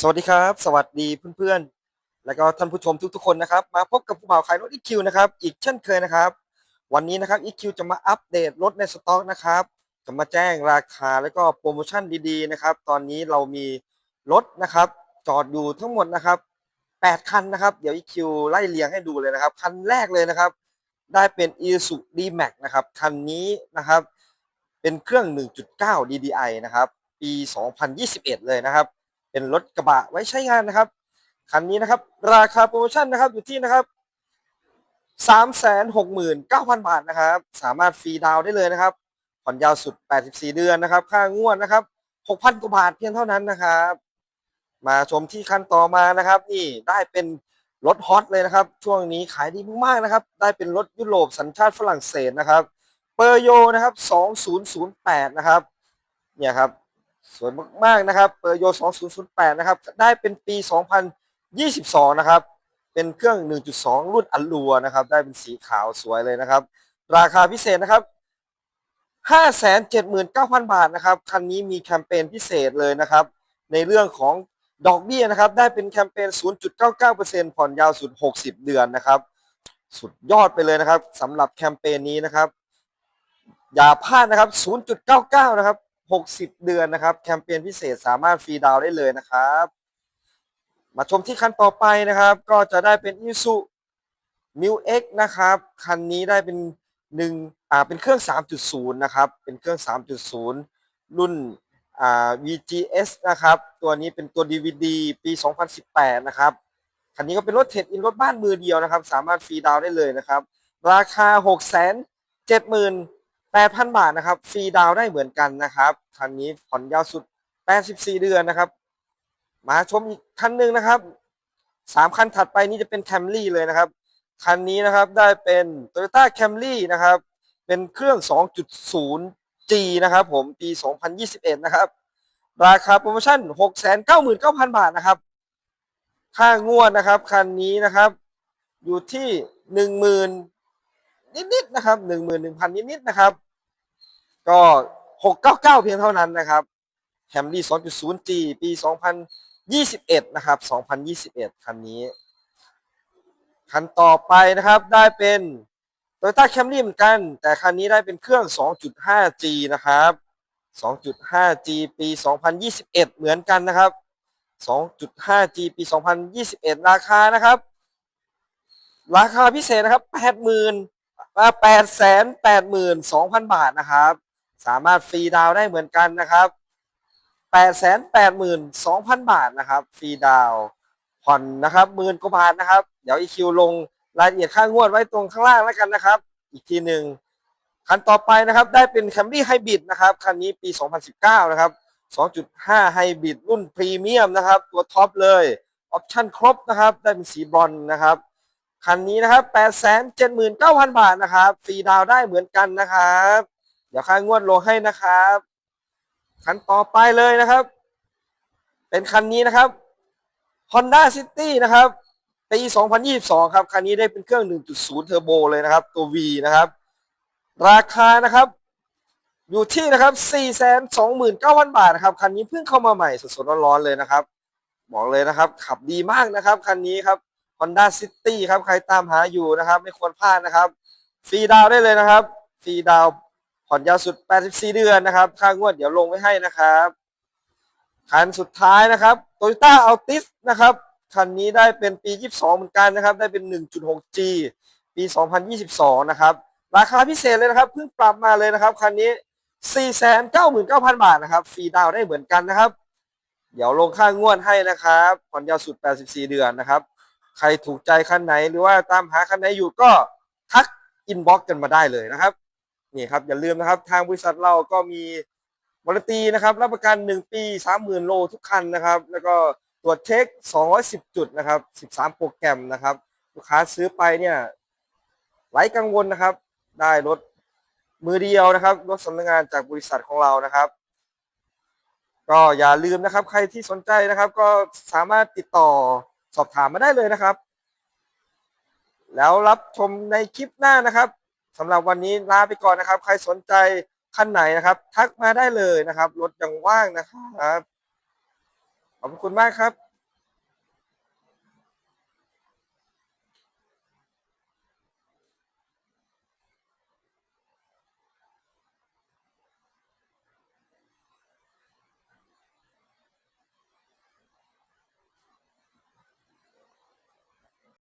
สวัสดีครับ สวัสดีเพื่อนๆ แล้วก็ท่านผู้ชมทุกๆคนนะครับ มาพบกับผู้บ่าวขายรถ EQ นะครับ อีกเช่นเคยนะครับ วันนี้นะครับ EQ จะมาอัปเดตรถในสต็อกนะครับ จะมาแจ้งราคาแล้วก็โปรโมชั่นดีๆนะครับ ตอนนี้เรามีรถนะครับ จอดอยู่ทั้งหมดนะครับ 8 คันนะครับ เดี๋ยว EQ ไล่เรียงให้ดูเลยนะครับ คันแรกเลยนะครับ ได้เป็น Isuzu D-Max นะครับ คันนี้นะครับ เป็นเครื่อง 1.9 DDI นะครับ ปี 2021 เลยนะครับ เป็นรถกระบะไว้ใช้งานนะครับ คันนี้นะครับ ราคาโปรโมชั่นนะครับอยู่ที่นะครับ369,000บาทนะครับ สามารถฟรีดาวน์ได้เลยนะครับ ผ่อนยาวสุด 84 เดือนนะครับ ค่างวดนะครับ6,000กว่าบาทเพียงเท่านั้นนะครับ มาชมที่คันต่อมานะครับ นี่ได้เป็นรถฮอตเลยนะครับ ช่วงนี้ขายดีมากๆนะครับ ได้เป็นรถยุโรปสัญชาติฝรั่งเศสนะครับ เปอร์โยนะครับ 2008 นะครับ เนี่ยครับ สวยมากๆนะครับเปอร์โย 2008 นะครับ ได้เป็นปี 2022 นะครับ เป็นเครื่อง 1.2 รุ่นอัลลัวนะครับ ได้เป็นสีขาวสวยเลยนะครับ ราคาพิเศษนะครับ 579,000 บาทนะครับ คันนี้มีแคมเปญพิเศษเลยนะครับ ในเรื่องของดอกเบี้ยนะครับ ได้เป็นแคมเปญ 0.99%ผ่อนยาวสุด 60 เดือนนะครับ สุดยอดไปเลยนะครับสำหรับแคมเปญนี้นะครับ อย่าพลาดนะครับ 0.99 นะครับ 60 เดือนนะครับ แคมเปญพิเศษสามารถฟรีดาวได้เลยนะครับ มาชมที่คันต่อไปนะครับ ก็จะได้เป็น i s u m u X นะครับ คันนี้ได้เป็นหนึ่งอ่าเป็นเครื่อง 3.0 นะครับ เป็นเครื่อง 3.0 รุ่นอ่า VGS นะครับ ตัวนี้เป็นตัว DVD ปี 2018 นะครับ คันนี้ก็เป็นรถเทรดอินรถบ้านมือเดียวนะครับ สามารถฟรีดาวได้เลยนะครับ ราคา 6 7 0 0 0 8,000 บาทนะครับฟรีดาวได้เหมือนกันนะครับคันนี้ผ่อนยาวสุด 84 เดือนนะครับ มาชมอีกคันหนึ่งนะครับสามคันถัดไปนี้จะเป็น Camry เลยนะครับ คันนี้นะครับได้เป็น Toyota Camry นะครับ เป็นเครื่อง 2.0G นะครับผมปี 2021 นะครับ ราคาโปรโมชั่น 699,000 บาทนะครับ ค่างวดนะครับ คันนี้นะครับ อยู่ที่ 10,000นิดๆนะครับ 11,000นิดๆนะครับ ก็ 699 เพียงเท่านั้นนะครับ Camry 2.0G ปี 2021 นะครับ 2021 คันนี้ คันต่อไปนะครับได้เป็น Toyota Camry เหมือนกัน แต่คันนี้ได้เป็นเครื่อง 2.5G นะครับ 2.5G ปี 2021 เหมือนกันนะครับ 2.5G ปี 2021 ราคานะครับ ราคาพิเศษนะครับ 80,000แปดแสนแปดหมื่นสองพันบาทนะครับ สามารถฟรีดาวได้เหมือนกันนะครับแปดแสนแปดหมื่นสองพันบาทนะครับฟรีดาวผ่อนนะครับหมื่นกว่าบาทนะครับ เดี๋ยวอีคิวลงรายละเอียดค่างวดไว้ตรงข้างล่างแล้วกันนะครับ อีกทีหนึ่งคันต่อไปนะครับได้เป็น Camry Hybrid นะครับคันนี้ปี 2019 นะครับ 2.5 Hybrid รุ่นพรีเมียมนะครับ ตัวท็อปเลยออปชั่นครบนะครับ ได้เป็นสีบรอนนะครับ คันนี้นะครับ 879,000 บาทนะครับฟรีดาวได้เหมือนกันนะครับ ดี๋ยวค่างวดลงให้นะครับ คันต่อไปเลยนะครับ เป็นคันนี้นะครับ Honda City นะครับปี 2022 ครับ คันนี้ได้เป็นเครื่อง 1.0 เทอร์โบเลยนะครับ ตัว V นะครับ ราคานะครับ อยู่ที่นะครับ 429,000 บาทนะครับ คันนี้เพิ่งเข้ามาใหม่สดๆร้อนๆเลยนะครับ บอกเลยนะครับ ขับดีมากนะครับ คันนี้ครับ Honda City ครับ ใครตามหาอยู่นะครับ ไม่ควรพลาดนะครับ ฟรีดาวได้เลยนะครับ ฟรีดาว ผ่อนยาวสุด 84 เดือนนะครับ ค่างวดเดี๋ยวลงไว้ให้นะครับ คันสุดท้ายนะครับ Toyota Altis นะครับ คันนี้ได้เป็นปี 22 เหมือนกันนะครับ ได้เป็น 1.6G ปี 2022 นะครับ ราคาพิเศษเลยนะครับ เพิ่งปรับมาเลยนะครับ คันนี้ 499,000 บาทนะครับ ฟรีดาวน์ได้เหมือนกันนะครับ เดี๋ยวลงค่างวดให้นะครับ ผ่อนยาวสุด 84 เดือนนะครับ ใครถูกใจคันไหนหรือว่าตามหาคันไหนอยู่ก็ทักอินบ็อกกันมาได้เลยนะครับ นี่ครับอย่าลืมนะครับ ทางบริษัทเราก็มีวารันตีนะครับ รับประกัน 1 ปี 30,000 โลทุกคันนะครับ แล้วก็ตรวจเช็ค 210 จุดนะครับ 13 โปรแกรมนะครับ ลูกค้าซื้อไปเนี่ยไร้กังวลนะครับ ได้รถมือเดียวนะครับรถสำนักงานจากบริษัทของเรานะครับ ก็อย่าลืมนะครับ ใครที่สนใจนะครับ ก็สามารถติดต่อสอบถามมาได้เลยนะครับ แล้วรับชมในคลิปหน้านะครับ สำหรับวันนี้ลาไปก่อนนะครับ ใครสนใจคันไหนนะครับ ทักมาได้เลยนะครับ รถยังว่างนะครับ ขอบคุณมากครับ